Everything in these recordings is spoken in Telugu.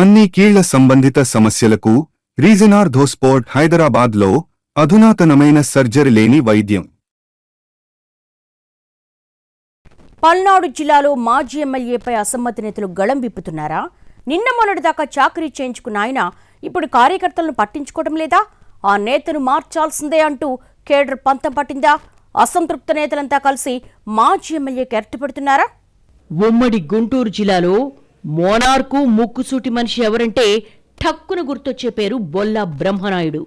అన్ని కీళ్ళ సంబంధిత సమస్యలకు రీజనార్ధోస్పోర్ట్ హైదరాబాద్లో అధునాతనమైన సర్జరీ లేని వైద్యం. పల్నాడు జిల్లాలో మాజీ ఎమ్మెల్యేపై అసమ్మతి నేతలు గళం విప్పుతున్నారా? నిన్న మొన్నటిదాకా చాకరీ చేయించుకున్న ఆయన ఇప్పుడు కార్యకర్తలను పట్టించుకోవడం లేదా? ఆ నేతను మార్చాల్సిందే అంటూ కేడర్ పంతం పట్టిందా? అసంతృప్త నేతలంతా కలిసి మాజీ ఎమ్మెల్యేకి ఎరటిపెడుతున్నారా ఉమ్మడి గుంటూరు జిల్లాలో మోనార్కు ముక్కుసూటి మనిషి ఎవరంటే ఠక్కున గుర్తొచ్చే పేరు బొల్లా బ్రహ్మనాయుడు.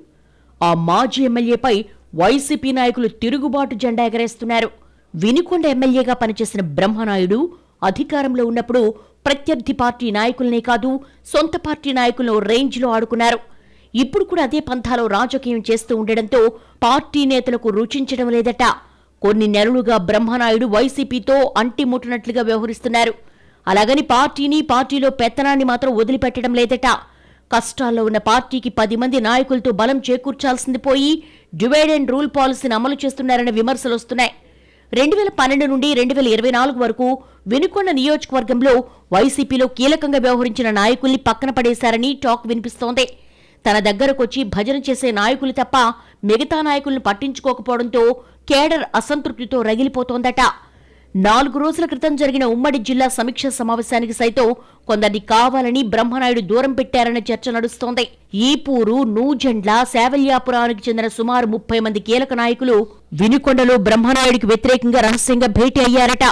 ఆ మాజీ ఎమ్మెల్యేపై వైసీపీ నాయకులు తిరుగుబాటు జెండా ఎగరేస్తున్నారు. వినుకొండ ఎమ్మెల్యేగా పనిచేసిన బ్రహ్మనాయుడు అధికారంలో ఉన్నప్పుడు ప్రత్యర్థి పార్టీ నాయకులనే కాదు సొంత పార్టీ నాయకులను రేంజ్లో ఆడుకున్నారు. ఇప్పుడు కూడా అదే పంథాలో రాజకీయం చేస్తూ ఉండడంతో పార్టీ నేతలకు రుచించడం లేదట. కొన్ని నెలలుగా బ్రహ్మనాయుడు వైసీపీతో అంటిముట్టనట్లుగా వ్యవహరిస్తున్నారు. అలాగని పార్టీని పార్టీలో పెత్తనాన్ని మాత్రం వదిలిపెట్టడం లేదట. కష్టాల్లో ఉన్న పార్టీకి పది మంది నాయకులతో బలం చేకూర్చాల్సింది పోయి డివైడ్ అండ్ రూల్ పాలసీని అమలు చేస్తున్నారనే విమర్శలు వస్తున్నాయి. రెండు వేల పన్నెండు నుండి రెండు వేల ఇరవై నాలుగు వరకు వినుకొండ నియోజకవర్గంలో వైసీపీలో కీలకంగా వ్యవహరించిన నాయకుల్ని పక్కన పడేశారని టాక్ వినిపిస్తోంది. తన దగ్గరకొచ్చి భజన చేసే నాయకులు తప్ప మిగతా నాయకులను పట్టించుకోకపోవడంతో కేడర్ అసంతృప్తితో రగిలిపోతోందట. నాలుగు రోజుల క్రితం జరిగిన ఉమ్మడి జిల్లా సమీక్ష సమావేశానికి సైతం కొందరిని కావాలని బ్రహ్మనాయుడు దూరం పెట్టారన్న చర్చ నడుస్తోంది. ఈపూరు నూజెండ్ల శావల్యాపురానికి చెందిన సుమారు ముప్పై మంది కీలక నాయకులు వినుకొండలో బ్రహ్మనాయుడికి వ్యతిరేకంగా రహస్యంగా భేటీ అయ్యారట.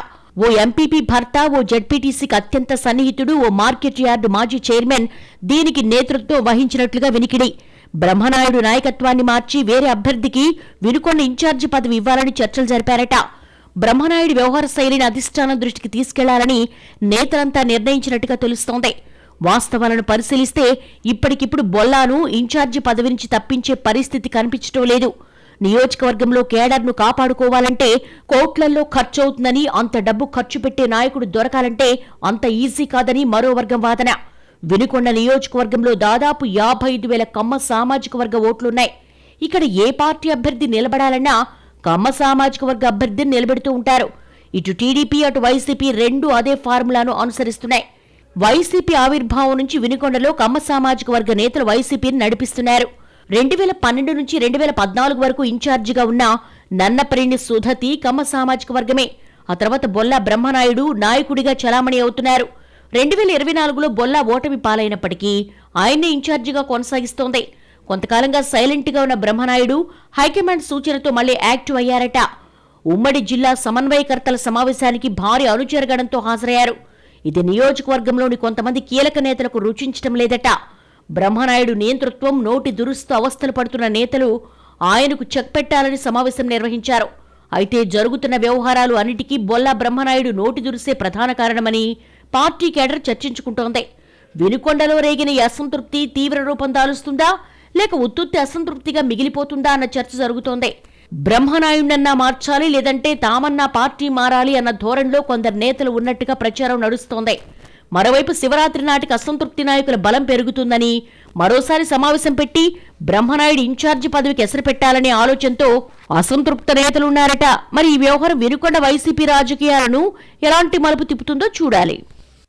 ఓ ఎంపీపీ భర్త ఓ జడ్పీటీసీకి అత్యంత సన్నిహితుడు ఓ మార్కెట్ యార్డు మాజీ చైర్మన్ దీనికి నేతృత్వం వహించినట్లుగా వినికిడి. బ్రహ్మనాయుడు నాయకత్వాన్ని మార్చి వేరే అభ్యర్థికి వినుకొండ ఇన్ఛార్జి పదవి ఇవ్వాలని చర్చలు జరిపారట. బ్రహ్మనాయుడు వ్యవహార శైలిని అధిష్టానం దృష్టికి తీసుకెళ్ళాలని నేతలంతా నిర్ణయించినట్టుగా తెలుస్తోంది. వాస్తవాలను పరిశీలిస్తే ఇప్పటికిప్పుడు బొల్లాను ఇన్ఛార్జి పదవి నుంచి తప్పించే పరిస్థితి కనిపించటం లేదు. నియోజకవర్గంలో కేడర్ను కాపాడుకోవాలంటే కోట్లల్లో ఖర్చవుతుందని అంత డబ్బు ఖర్చు పెట్టే నాయకుడు దొరకాలంటే అంత ఈజీ కాదని మరో వర్గం వాదన. వినుకొండ నియోజకవర్గంలో దాదాపు యాభై ఐదు వేల కమ్మ సామాజిక వర్గ ఓట్లున్నాయి. ఇక్కడ ఏ పార్టీ అభ్యర్థి నిలబడాలన్నా కమ్మ సామాజిక వర్గ అభ్యర్థిని నిలబెడుతూ ఉంటారు. ఇటు టీడీపీ అటు వైసీపీ రెండు అదే ఫార్ములాను అనుసరిస్తున్నాయి. వైసీపీ ఆవిర్భావం నుంచి వినుకొండలో కమ్మ సామాజిక వర్గ నేతలు వైసీపీని నడిపిస్తున్నారు. రెండు వేల పన్నెండు నుంచి రెండు వేల పద్నాలుగు వరకు ఇన్ఛార్జిగా ఉన్న నన్నపరిణి సుధతి కమ్మ సామాజిక వర్గమే. ఆ తర్వాత బొల్లా బ్రహ్మనాయుడు నాయకుడిగా చలామణి అవుతున్నారు. రెండు వేల ఇరవై నాలుగులో బొల్లా ఓటమి పాలైనప్పటికీ ఆయన్నే ఇన్ఛార్జిగా కొనసాగిస్తోంది. కొంతకాలంగా సైలెంట్గా ఉన్న బ్రహ్మనాయుడు హైకమాండ్ సూచనతో మళ్ళీ యాక్టివ్ అయ్యారట. ఉమ్మడి జిల్లా సమన్వయకర్తల సమావేశానికి భారీ అనుచరగడంతో హాజరయ్యారు. ఇది నియోజకవర్గంలోని కొంతమంది కీలక నేతలకు రుచించటం లేదట. బ్రహ్మనాయుడు నియంతృత్వం నోటి దురుస్తు అవస్థలు పడుతున్న నేతలు ఆయనకు చెక్ పెట్టాలని సమావేశం నిర్వహించారు. అయితే జరుగుతున్న వ్యవహారాలు అన్నిటికీ బొల్లా బ్రహ్మనాయుడు నోటి దురిసే ప్రధాన కారణమని పార్టీ కేడర్ చర్చించుకుంటోంది. వినుకొండలో రేగిన అసంతృప్తి తీవ్ర రూపం దాలుస్తుందా? లేక ఉత్తుత్తి అసంతృప్తిగా మిగిలిపోతుందా అన్న చర్చ జరుగుతోంది. బ్రహ్మనాయుడన్నా మార్చాలి లేదంటే తామన్నా పార్టీ మారాలి అన్న ధోరణిలో కొందరు నేతలు ఉన్నట్టుగా ప్రచారం నడుస్తోంది. మరోవైపు శివరాత్రి నాటికి అసంతృప్తి నాయకుల బలం పెరుగుతుందని మరోసారి సమావేశం పెట్టి బ్రహ్మనాయుడు ఇన్ఛార్జి పదవికి ఎసరు పెట్టాలనే ఆలోచనతో అసంతృప్త నేతలున్నారట మరి ఈ వ్యవహారం వినుకొండ వైసీపీ రాజకీయాలను ఎలాంటి మలుపు తిప్పుతుందో చూడాలి.